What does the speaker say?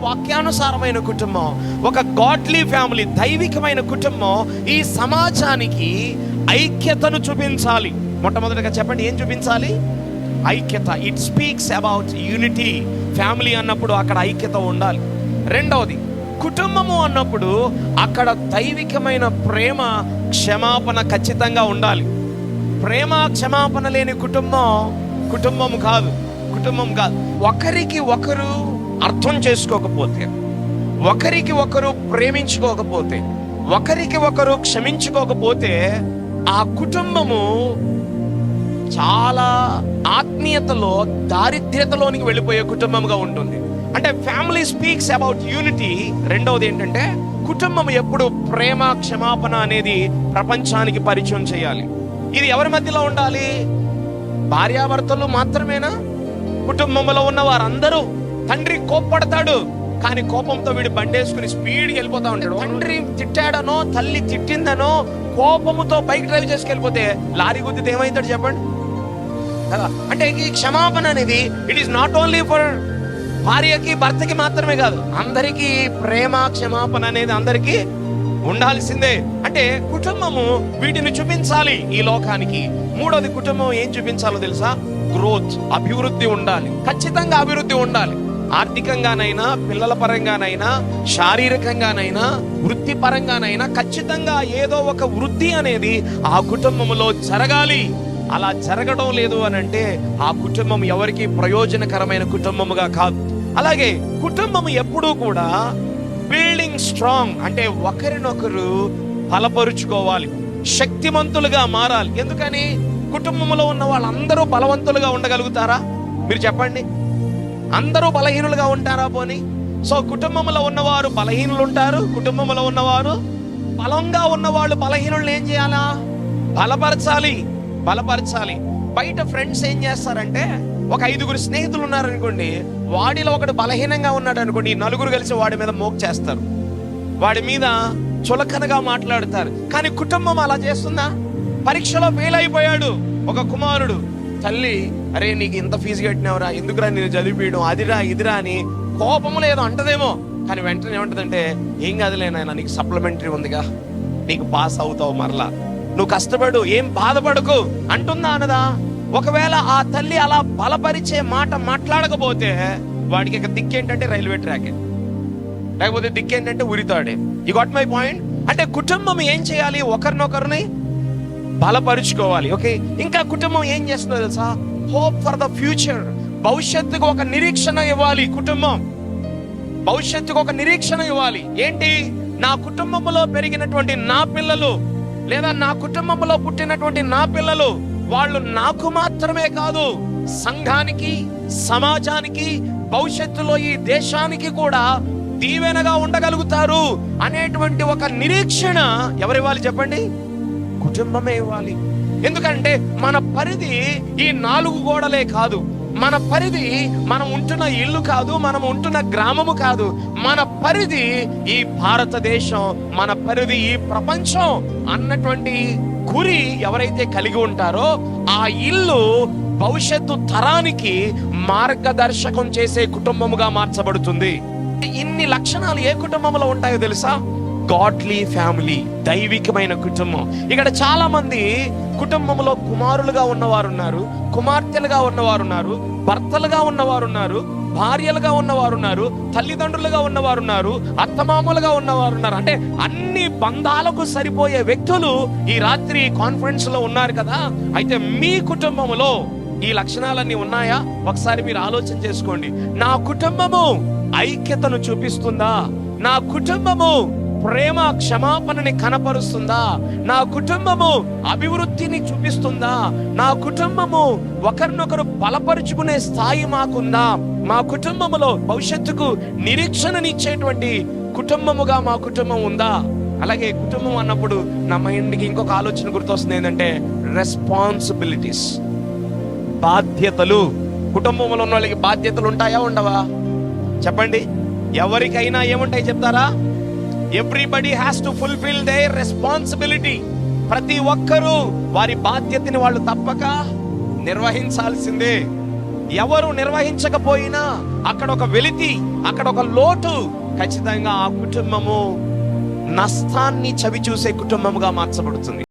వాక్యానుసారమైన కుటుంబం ఒక గాడ్లీ ఫ్యామిలీ దైవికమైన కుటుంబం ఈ సమాజానికి ఐక్యతను చూపించాలి. మొట్టమొదటిగా చెప్పండి ఏం చూపించాలి? ఐక్యత. It speaks about unity family అన్నప్పుడు అక్కడ ఐక్యత ఉండాలి. రెండవది కుటుంబము అన్నప్పుడు అక్కడ దైవికమైన ప్రేమ క్షమాపణ ఖచ్చితంగా ఉండాలి. ప్రేమ క్షమాపణ లేని కుటుంబం కుటుంబం కాదు. కుటుంబం కాదు. ఒకరికి ఒకరు అర్థం చేసుకోకపోతే ఒకరికి ఒకరు ప్రేమించుకోకపోతే ఒకరికి ఒకరు క్షమించుకోకపోతే ఆ కుటుంబము చాలా ఆత్మీయతలో దారిద్ర్యతలోనికి వెళ్ళిపోయే కుటుంబంగా ఉంటుంది. అంటే ఫ్యామిలీ స్పీక్స్ అబౌట్ యూనిటీ రెండవది ఏంటంటే కుటుంబం ఎప్పుడు ప్రేమ క్షమాపణ అనేది ప్రపంచానికి పరిచయం చేయాలి. ఇది ఎవరి మధ్యలో ఉండాలి? భార్యాభర్తలు మాత్రమేనా? కుటుంబంలో ఉన్న వారందరూ తండ్రి కోప్పడతాడు కానీ కోపంతో వీడు బండేసుకుని స్పీడ్కి వెళ్ళిపోతా ఉంటాడు. తండ్రి తిట్టాడనో తల్లి తిట్టిందనో కోపముతో బైక్ డ్రైవ్ చేసుకెళ్ళిపోతే లారీ గుద్దితే ఏమవుతాడు చెప్పండి? కదా? అంటే ఈ క్షమాపణ అనేది it is not only for భార్యకి భర్తకి మాత్రమే కాదు అందరికీ ప్రేమ క్షమాపణ అనేది అందరికీ ఉండాల్సిందే. అంటే కుటుంబము వీటిని చూపించాలి ఈ లోకానికి. మూడోది కుటుంబం ఏం చూపించాలో తెలుసా? గ్రోత్ అభివృద్ధి ఉండాలి. ఖచ్చితంగా అభివృద్ధి ఉండాలి. ఆర్థికంగానైనా పిల్లల పరంగానైనా శారీరకంగానైనా వృత్తిపరంగానైనా ఖచ్చితంగా ఏదో ఒక వృత్తి అనేది ఆ కుటుంబంలో జరగాలి. అలా జరగడం లేదు అని అంటే ఆ కుటుంబం ఎవరికి ప్రయోజనకరమైన కుటుంబముగా కాదు. అలాగే కుటుంబం ఎప్పుడూ కూడా బిల్డింగ్ స్ట్రాంగ్ అంటే ఒకరినొకరు బలపరుచుకోవాలి. శక్తిమంతులుగా మారాలి. ఎందుకని? కుటుంబంలో ఉన్న వాళ్ళందరూ బలవంతులుగా ఉండగలుగుతారా? మీరు చెప్పండి. అందరూ బలహీనులుగా ఉంటారా పోని? సో కుటుంబంలో ఉన్నవారు బలహీనులు ఉంటారు కుటుంబంలో ఉన్నవారు బలంగా ఉన్నవాళ్ళు బలహీనులను ఏం చేయాలా? బలపరచాలి బలపరచాలి. బయట ఫ్రెండ్స్ ఏం చేస్తారంటే ఒక ఐదుగురు స్నేహితులు ఉన్నారనుకోండి వాడిలో ఒకడు బలహీనంగా ఉన్నాడు అనుకోండి నలుగురు కలిసి వాడి మీద మోక్ చేస్తారు. వాడి మీద చులకనగా మాట్లాడతారు. కానీ కుటుంబం అలా చేస్తుందా? పరీక్షలో ఫెయిల్ అయిపోయాడు ఒక కుమారుడు. తల్లి అరే నీకు ఇంత ఫీజు కట్టినావురా ఎందుకురా నేను చదివిపీయడం? అదిరా ఇదిరా అని కోపము లేదో అంటదేమో. కానీ వెంటనే ఏమంటదంటే ఏం కాదులే నాయన నీకు సప్లిమెంటరీ ఉందిగా. నీకు పాస్ అవుతావు మరలా. నువ్వు కష్టపడు ఏం బాధపడకు. అంటుందా అనదా ఒకవేళ ఆ తల్లి అలా బలపరిచే మాట మాట్లాడకపోతే వాడికి ఇక దిక్కేంటంటే రైల్వే ట్రాకే. లేకపోతే దిక్కేంటంటే ఉరితాడే. యు గాట్ మై పాయింట్ అంటే కుటుంబం ఏం చేయాలి? ఒకరినొకరిని బలపరుచుకోవాలి. ఓకే? ఇంకా కుటుంబం ఏం చేస్తుందో తెలుసా? హోప్ ఫర్ ద ఫ్యూచర్ భవిష్యత్తుకు ఒక నిరీక్షణ ఇవ్వాలి కుటుంబం. భవిష్యత్తుకు ఒక నిరీక్షణ ఇవ్వాలి. ఏంటి? నా కుటుంబంలో పెరిగినటువంటి నా పిల్లలు లేదా నా కుటుంబంలో పుట్టినటువంటి నా పిల్లలు వాళ్ళు నాకు మాత్రమే కాదు సంఘానికి సమాజానికి భవిష్యత్తులో ఈ దేశానికి కూడా దీవెనగా ఉండగలుగుతారు అనేటువంటి ఒక నిరీక్షణ ఎవరివ్వాలి చెప్పండి? కుటుంబమే ఇవ్వాలి ఎందుకంటే మన పరిధి ఈ నాలుగు గోడలే కాదు. మన పరిధి మనం ఉంటున్న ఇల్లు కాదు మనం ఉంటున్న గ్రామము కాదు. మన పరిధి ఈ భారతదేశం మన పరిధి ఈ ప్రపంచం అన్నటువంటి గురి ఎవరైతే కలిగి ఉంటారో ఆ ఇల్లు భవిష్యత్తు తరానికి మార్గదర్శకం చేసే కుటుంబముగా మార్చబడుతుంది. ఇన్ని లక్షణాలు ఏ కుటుంబంలో ఉంటాయో తెలుసా? గాడ్లీ ఫ్యామిలీ దైవికమైన కుటుంబం. ఇక్కడ చాలా మంది కుటుంబంలో కుమారులుగా ఉన్నవారు ఉన్నారు కుమార్తెలుగా ఉన్నవారు ఉన్నారు భర్తలుగా ఉన్నవారు ఉన్నారు భార్యలుగా ఉన్నవారు ఉన్నారు తల్లిదండ్రులుగా ఉన్నవారు ఉన్నారు అత్తమామలుగా ఉన్నవారు ఉన్నారు అంటే అన్ని బంధాలకు సరిపోయే వ్యక్తులు ఈ రాత్రి కాన్ఫరెన్స్లో ఉన్నారు కదా. అయితే మీ కుటుంబంలో ఈ లక్షణాలన్నీ ఉన్నాయా? ఒకసారి మీరు ఆలోచన చేసుకోండి. నా కుటుంబము ఐక్యతను చూపిస్తుందా? నా కుటుంబము ప్రేమ క్షమాపణని కనపరుస్తుందా? నా కుటుంబము అభివృద్ధిని చూపిస్తుందా? నా కుటుంబము ఒకరినొకరు బలపరుచుకునే స్థాయి మాకుందా? మా కుటుంబములో భవిష్యత్తుకు నిరీక్షణనిచ్చేటువంటి కుటుంబముగా మా కుటుంబం ఉందా? అలాగే కుటుంబం అన్నప్పుడు నా మైండ్కి ఇంకొక ఆలోచన గుర్తొస్తుంది ఏంటంటే రెస్పాన్సిబిలిటీస్ బాధ్యతలు. కుటుంబంలో ఉన్న వాళ్ళకి బాధ్యతలు ఉంటాయా ఉండవా? చెప్పండి. ఎవరికైనా ఏముంటాయి చెప్తారా? Everybody has to fulfil the responsibility ప్రతి ఒక్కరూ వారి బాధ్యతని వాళ్ళు తప్పక నిర్వహించాల్సిందే. ఎవరు నిర్వహించకపోయినా అక్కడ ఒక వెలితి అక్కడ ఒక లోటు ఖచ్చితంగా ఆ కుటుంబము నష్టాన్ని చవి చూసే కుటుంబముగా మార్చబడుతుంది.